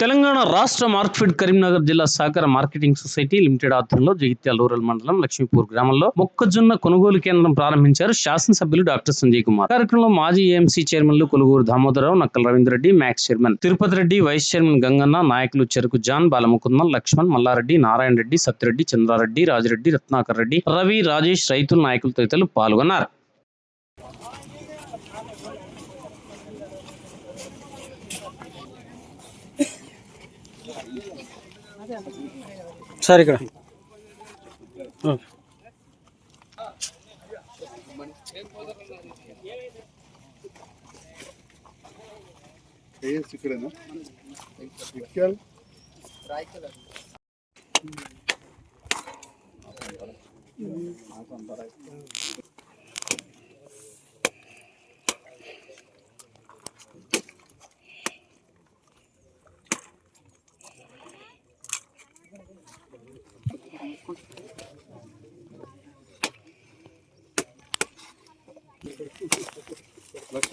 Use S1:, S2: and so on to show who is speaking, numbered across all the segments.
S1: తెలంగాణ రాష్ట్ర మార్క్ఫెడ్ కరీంనగర్ జిల్లా సహకార మార్కెటింగ్ సొసైటీ లిమిటెడ్ ఆధ్వర్యంలో జగిత్యాల రూరల్ మండలం లక్ష్మీపూర్ గ్రామంలో మొక్కజొన్న కొనుగోలు కేంద్రం ప్రారంభించారు శాసనసభ్యులు డాక్టర్ సంజయ్ కుమార్. కార్యక్రమంలో మాజీ ఏఎంసీ చైర్మన్లు Kolugur Damodar Rao Nakkala Ravindra Reddy MACS chairman Tirupati Reddy vice chairman Ganganna నాయకులు చెరుకు జాన్ బాలముకుందం లక్ష్మణ్ మల్లారెడ్డి నారాయణ రెడ్డి సత్యరెడ్డి చంద్రారెడ్డి రాజిరెడ్డి రత్నాకర్ రెడ్డి రవి రాజేష్ రైతుల నాయకులు తదితరులు పాల్గొన్నారు.
S2: సార్ ఇక్కడ.
S3: ఏఎస్ ఇక్కడేనా? ఇక్యాల్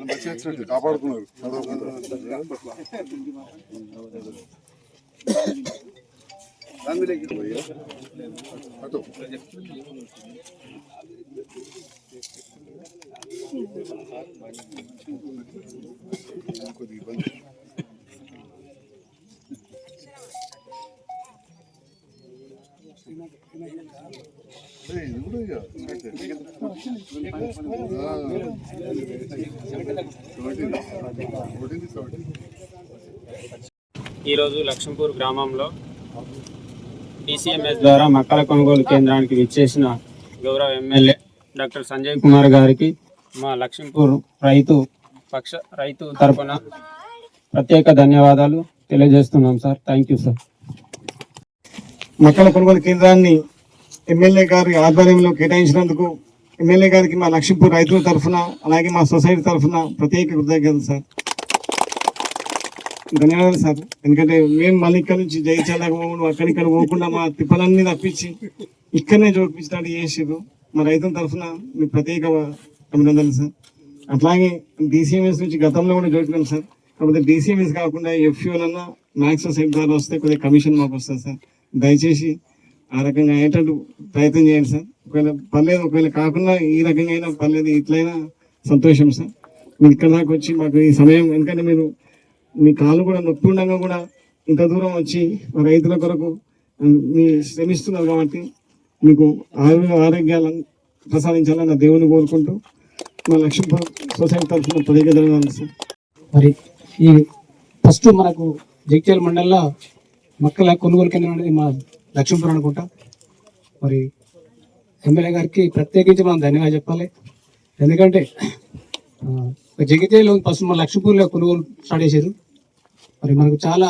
S3: మంచిగా వచ్చినట్టు అటు కొద్దిగా ఇబ్బంది
S4: ఈరోజు లక్ష్మీపూర్ గ్రామంలో డిసిఎంఎస్ ద్వారా మక్కల కొనుగోలు కేంద్రానికి విచ్చేసిన గౌరవ ఎమ్మెల్యే డాక్టర్ సంజయ్ కుమార్ గారికి మా లక్ష్మీపూర్ రైతు పక్ష రైతు తరపున ప్రత్యేక ధన్యవాదాలు తెలియజేస్తున్నాం సార్. థ్యాంక్ యూ సార్
S5: మక్కల కొనుగోలు కేంద్రాన్ని ఎమ్మెల్యే గారి ఆధ్వర్యంలో కేటాయించినందుకు ఎమ్మెల్యే గారికి మా లక్ష్మీపూర్ రైతుల తరఫున అలాగే మా సొసైటీ తరఫున ప్రత్యేక కృతజ్ఞతలు సార్. ధన్యవాదాలు సార్. ఎందుకంటే మేము మళ్ళీ ఇక్కడ నుంచి జయించాలకు పోకుండా అక్కడిక్కడ పోకుండా మా తిప్పలన్నీ తప్పించి ఇక్కడనే చూపించినట్టు చేసారు మా రైతుల తరఫున మీ ప్రత్యేక అభినందనలు సార్. అట్లాగే డిసిఎంఎస్ నుంచి గతంలో కూడా చూపినాం సార్. కాకపోతే డిసిఎంఎస్ కాకుండా ఎఫ్యూలన్నా అన్న మ్యాక్స్ సొసైటీ ద్వారా వస్తే కొద్దిగా కమిషన్ మాకు వస్తుంది సార్. దయచేసి ఆ రకంగా అయ్యేటట్టు ప్రయత్నం చేయండి సార్. ఒకవేళ పర్లేదు ఒకవేళ కాకుండా ఈ రకంగా అయినా పర్లేదు ఇట్లయినా సంతోషం సార్. మీరు ఇక్కడ దాకా వచ్చి మాకు ఈ సమయం ఎందుకంటే మీరు మీ కాళ్ళు కూడా నొప్పి ఉండగా కూడా ఇంత దూరం వచ్చి మా రైతుల కొరకు మీ శ్రమిస్తున్నారు కాబట్టి మీకు ఆరోగ్య ఆరోగ్యాలను ప్రసాదించాలని నా దేవుని కోరుకుంటూ మా లక్ష్మీ సొసైటీ తరఫున ప్రత్యేక ధన్యవాదాలు సార్.
S2: మరి ఈ ఫస్ట్ మనకు జగిత్యాల మండలంలో మక్కల కొనుగోలు కేంద్రం మా లక్ష్మీపురం అనుకుంటా. మరి ఎమ్మెల్యే గారికి ప్రత్యేకించి మనం ధన్యవాదాలు చెప్పాలి. ఎందుకంటే జగితేలో జగిత్యాలలో ఫస్ట్ మన లక్ష్మీపూర్లో కొనుగోలు స్టార్ట్ చేశారు. మరి మనకు చాలా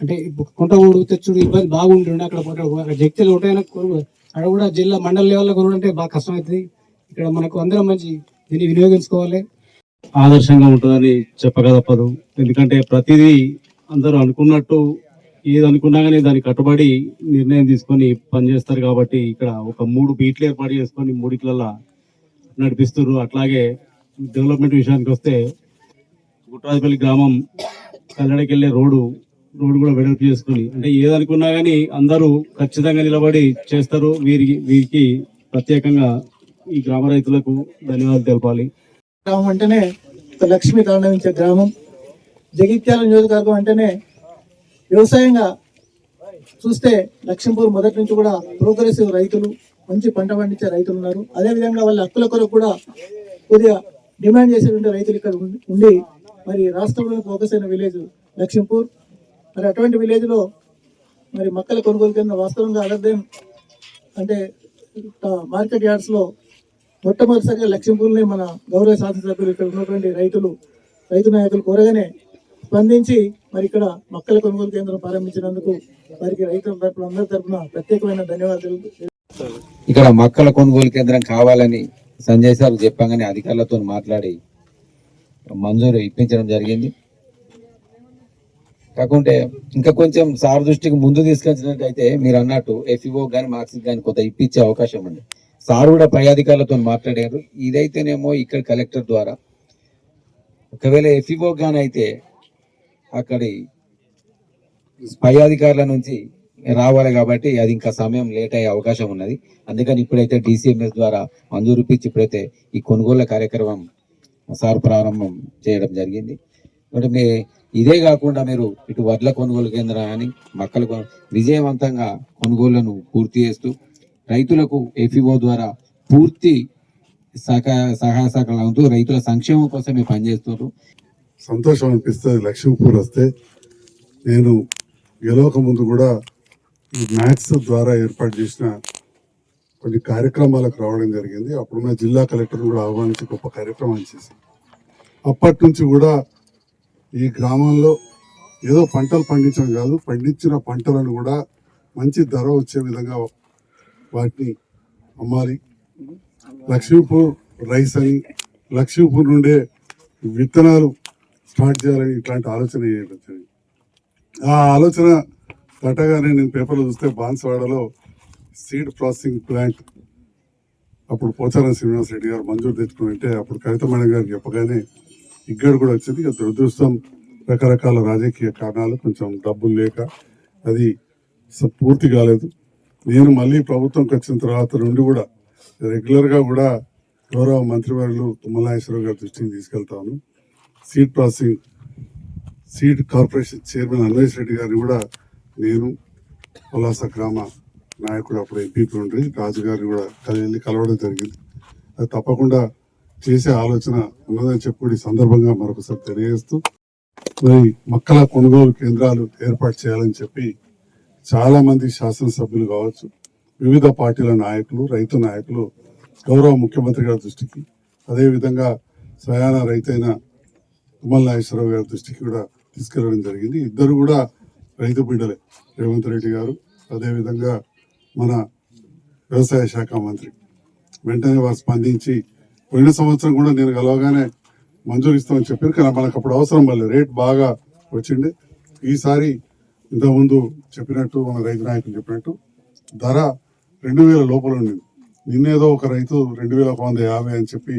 S2: అంటే కొంట ఊడు తెచ్చుడు ఇబ్బంది బాగుంటుండే అక్కడ అక్కడ జగిత్యాలు ఉంటాయని కొనుగోలు అక్కడ కూడా జిల్లా మండల లెవెల్లో కొనుగోలు అంటే బాగా కష్టమవుతుంది ఇక్కడ మనకు అందరం మంచి దీన్ని వినియోగించుకోవాలి.
S6: ఆదర్శంగా ఉంటుందని చెప్పక తప్పదు ఎందుకంటే ప్రతిదీ అందరూ అనుకున్నట్టు ఏది అనుకున్నా కానీ దానికి కట్టుబడి నిర్ణయం తీసుకొని పనిచేస్తారు కాబట్టి ఇక్కడ ఒక మూడు బీట్లు ఏర్పాటు చేసుకొని మూడిట్లలా నడిపిస్తున్నారు అట్లాగే డెవలప్మెంట్ విషయానికి వస్తే గుట్రాజపల్లి గ్రామం కల్లడికి వెళ్ళే రోడ్డు రోడ్డు కూడా వెడల్పు చేసుకుని అంటే ఏదనుకున్నా కానీ అందరూ ఖచ్చితంగా నిలబడి చేస్తారు. వీరికి వీరికి ప్రత్యేకంగా ఈ గ్రామ రైతులకు ధన్యవాదాలు తెలపాలి.
S7: గ్రామం అంటేనే లక్ష్మి తాండవించే గ్రామం. జగిత్యాల నియోజకవర్గం అంటేనే వ్యవసాయంగా చూస్తే లక్ష్మీపూర్ మొదటి నుంచి కూడా ప్రోగ్రెసివ్ రైతులు మంచి పంట పండించే రైతులు ఉన్నారు. అదేవిధంగా వాళ్ళ హక్కుల కొరకు కూడా కొద్దిగా డిమాండ్ చేసేటువంటి రైతులు ఇక్కడ ఉండి మరి రాష్ట్రంలో ఫోకస్ అయిన విలేజ్ లక్ష్మీపూర్. మరి అటువంటి విలేజ్లో మరి మక్కల కొనుగోలు కేంద్రం వాస్తవంగా అదర్ దెన్ అంటే మార్కెట్ యార్డ్స్లో మొట్టమొదటిసారిగా లక్ష్మీపూర్ని మన గౌరవ శాసనసభ్యులు ఇక్కడ ఉన్నటువంటి రైతులు రైతు నాయకులు కోరగానే స్పందించి మరి ఇక్కడ మొక్కల కొనుగోలు కేంద్రం ప్రారంభించినందుకు వారికి రైతుల తరపున అందరి తరపున ప్రత్యేకమైన ధన్యవాదాలు.
S8: ఇక్కడ మక్కల కొనుగోలు కేంద్రం కావాలని సంజయ్ సార్ చెప్పగానే అధికారులతో మాట్లాడి మంజూరు ఇప్పించడం జరిగింది. కాకుంటే ఇంకా కొంచెం సార్ దృష్టికి ముందు తీసుకొచ్చినట్టయితే మీరు అన్నట్టు ఎఫ్ఈఓ కానీ మార్క్స్ కానీ కొంత ఇప్పించే అవకాశం ఉంది. సార్ కూడా పై అధికారులతో మాట్లాడారు. ఇదైతేనేమో ఇక్కడ కలెక్టర్ ద్వారా. ఒకవేళ ఎఫ్ఈఓ కానీ అయితే అక్కడి పై అధికారుల నుంచి రావాలి కాబట్టి అది ఇంకా సమయం లేట్ అయ్యే అవకాశం ఉన్నది. అందుకని ఇప్పుడైతే డిసిఎంఎస్ ద్వారా మంజూరు ఇప్పించి ఇప్పుడైతే ఈ కొనుగోళ్ళ కార్యక్రమం సార్ ప్రారంభం చేయడం జరిగింది. మీ ఇదే కాకుండా మీరు ఇటు వడ్ల కొనుగోలు కేంద్రం కానీ మక్కల విజయవంతంగా కొనుగోళ్ళను పూర్తి చేస్తూ రైతులకు ఎఫ్ఈఓ ద్వారా పూర్తి సహాయ సహాయ సహకారాలతో రైతుల సంక్షేమం కోసమే పనిచేస్తున్నారు.
S3: సంతోషం అనిపిస్తుంది లక్ష్మీపూర్ వస్తే నేను గెలవక ముందు కూడా ఈ మ్యాథ్స్ ద్వారా ఏర్పాటు చేసిన కొన్ని కార్యక్రమాలకు రావడం జరిగింది. అప్పుడున్న జిల్లా కలెక్టర్ కూడా ఆహ్వానించి గొప్ప కార్యక్రమం చేసి అప్పటి నుంచి కూడా ఈ గ్రామంలో ఏదో పంటలు పండించడం కాదు పండించిన పంటలను కూడా మంచి ధర వచ్చే విధంగా వాటిని అమ్మాలి. లక్ష్మీపూర్ రైస్ అని లక్ష్మీపూర్ నుండే విత్తనాలు స్టార్ట్ చేయాలని ఇట్లాంటి ఆలోచన వచ్చింది ఆ ఆలోచన పట్టగానే నేను పేపర్లో చూస్తే బాన్స్వాడలో సీడ్ ప్రాసెసింగ్ ప్లాంట్ అప్పుడు పోచారం శ్రీనివాస్ రెడ్డి గారు మంజూరు తెచ్చుకుని అంటే అప్పుడు కవిత మేడం గారికి చెప్పగానే ఇక్కడ కూడా వచ్చింది. ఇక దురదృష్టం రకరకాల రాజకీయ కారణాలు కొంచెం డబ్బులు లేక అది స- పూర్తి కాలేదు. నేను మళ్ళీ ప్రభుత్వంకి వచ్చిన తర్వాత నుండి కూడా రెగ్యులర్గా కూడా గౌరవ మంత్రివర్యులు తుమ్మలనాగేశ్వరరావు గారి దృష్టికి తీసుకెళ్తాను seed processing seed corporation chairman Anvesh Reddy గారిని కూడా నేను ఉల్లాస గ్రామ నాయకుడు అప్పుడు ఎంపీపీ ఉండి రాజు గారిని కూడా కలిసి కలవడం జరిగింది. అది తప్పకుండా చేసే ఆలోచన ఉన్నదని చెప్పి ఈ సందర్భంగా మరొకసారి తెలియజేస్తూ మరి మక్కల కొనుగోలు కేంద్రాలు ఏర్పాటు చేయాలని చెప్పి చాలామంది శాసనసభ్యులు కావచ్చు వివిధ పార్టీల నాయకులు రైతు నాయకులు గౌరవ ముఖ్యమంత్రి గారి దృష్టికి అదేవిధంగా స్వయాన రైతైన తుమ్మల నాగేశ్వరరావు గారి దృష్టికి కూడా తీసుకెళ్ళడం జరిగింది. ఇద్దరు కూడా రైతు బిడ్డలే. రేవంత్ రెడ్డి గారు అదేవిధంగా మన వ్యవసాయ శాఖ మంత్రి. వెంటనే వారు స్పందించి పోయిన సంవత్సరం కూడా నేను కలవగానే మంజూరు ఇస్తామని చెప్పారు. కానీ మనకు అప్పుడు అవసరం వల్ల రేట్ బాగా వచ్చింది. ఈసారి ఇంతకుముందు చెప్పినట్టు మన రైతు నాయకులు చెప్పినట్టు ధర రెండు వేల లోపల ఉండింది. నిన్నేదో ఒక రైతు రెండు వేల ఒక వంద యాభై అని చెప్పి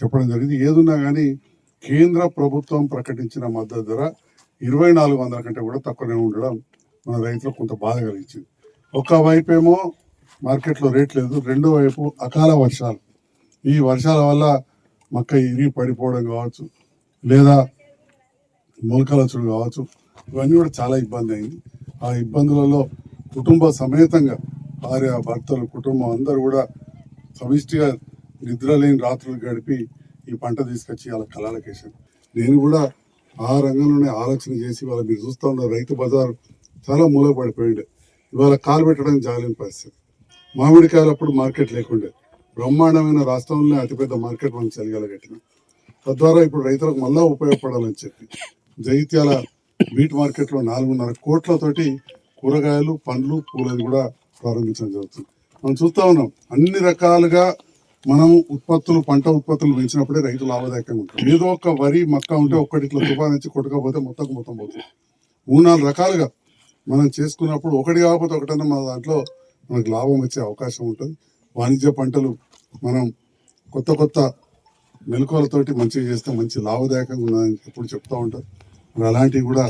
S3: చెప్పడం జరిగింది. ఏదున్నా కానీ కేంద్ర ప్రభుత్వం ప్రకటించిన మద్దతు ధర ఇరవై నాలుగు వందల కంటే కూడా తక్కువనే ఉండడం మన రైతులకు కొంత బాధ కలిగించింది. ఒక ఏమో మార్కెట్లో రేట్ లేదు రెండో వైపు అకాల వర్షాలు. ఈ వర్షాల వల్ల మక్క ఇరిగి పడిపోవడం కావచ్చు లేదా మొలకలచుడు కావచ్చు ఇవన్నీ కూడా చాలా ఇబ్బంది అయింది. ఆ ఇబ్బందులలో కుటుంబ సమేతంగా భార్య భర్తలు కుటుంబం అందరూ కూడా సమిష్టిగా నిద్రలేని రాత్రులు గడిపి ఈ పంట తీసుకొచ్చి వాళ్ళ కళాలకేసాను నేను కూడా ఆ రంగంలోనే ఆలోచన చేసి వాళ్ళ మీరు చూస్తూ ఉన్న రైతు బజార్ చాలా మూలపడిపోయిండే. ఇవాళ కాలు పెట్టడానికి జాలిన పరిస్థితి. మామిడికాయలప్పుడు మార్కెట్ లేకుండే. బ్రహ్మాండమైన రాష్ట్రంలోనే అతిపెద్ద మార్కెట్ మనం చలిగలగట్టిన. తద్వారా ఇప్పుడు రైతులకు మళ్ళా ఉపయోగపడాలని చెప్పి జగిత్యాల బీట్ మార్కెట్లో నాలుగున్నర కోట్లతోటి కూరగాయలు పండ్లు పూలని కూడా ప్రారంభించడం జరుగుతుంది. మనం చూస్తా ఉన్నాం అన్ని రకాలుగా మనం ఉత్పత్తులు పంట ఉత్పత్తులు పెంచినప్పుడే రైతు లాభదాయకంగా ఉంటుంది ఏదో ఒక వరి మక్క ఉంటే ఒక్కటి ఇట్లా తుఫాన్ కొట్టకపోతే మొత్తం మొత్తం పోతుంది. మూడు నాలుగు రకాలుగా మనం చేసుకున్నప్పుడు ఒకటి కాకపోతే ఒకటన్నా మన దాంట్లో మనకు లాభం వచ్చే అవకాశం ఉంటుంది. వాణిజ్య పంటలు మనం కొత్త కొత్త మెలకువలతోటి మంచిగా చేస్తే మంచి లాభదాయకంగా ఉందని ఎప్పుడు చెప్తూ ఉంటారు. మరి అలాంటివి కూడా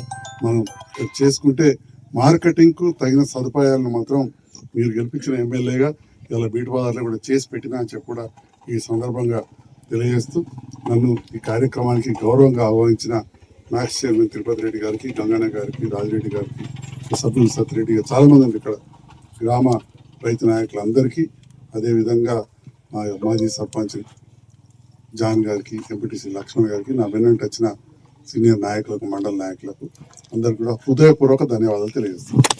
S3: మనం చేసుకుంటే మార్కెటింగ్కు తగిన సదుపాయాలను మాత్రం మీరు గెలిపించిన ఎమ్మెల్యేగా ఇలా బీట్ బజార్లో కూడా చేసి పెట్టినా అని చెప్పి కూడా ఈ సందర్భంగా తెలియజేస్తూ నన్ను ఈ కార్యక్రమానికి గౌరవంగా ఆహ్వానించిన మ్యాక్స్ చైర్మన్ తిరుపతి రెడ్డి గారికి గంగన్న గారికి రాజిరెడ్డి గారికి సభ్యులు సత్యరెడ్డి గారు చాలామంది ఇక్కడ గ్రామ రైతు నాయకులందరికీ అదేవిధంగా మా మాజీ సర్పంచ్ జాన్ గారికి ఎంపీటీసీ లక్ష్మణ్ గారికి నా వెన్నంటి వచ్చిన సీనియర్ నాయకులకు మండల నాయకులకు అందరికి కూడా హృదయపూర్వక ధన్యవాదాలు తెలియజేస్తున్నాను.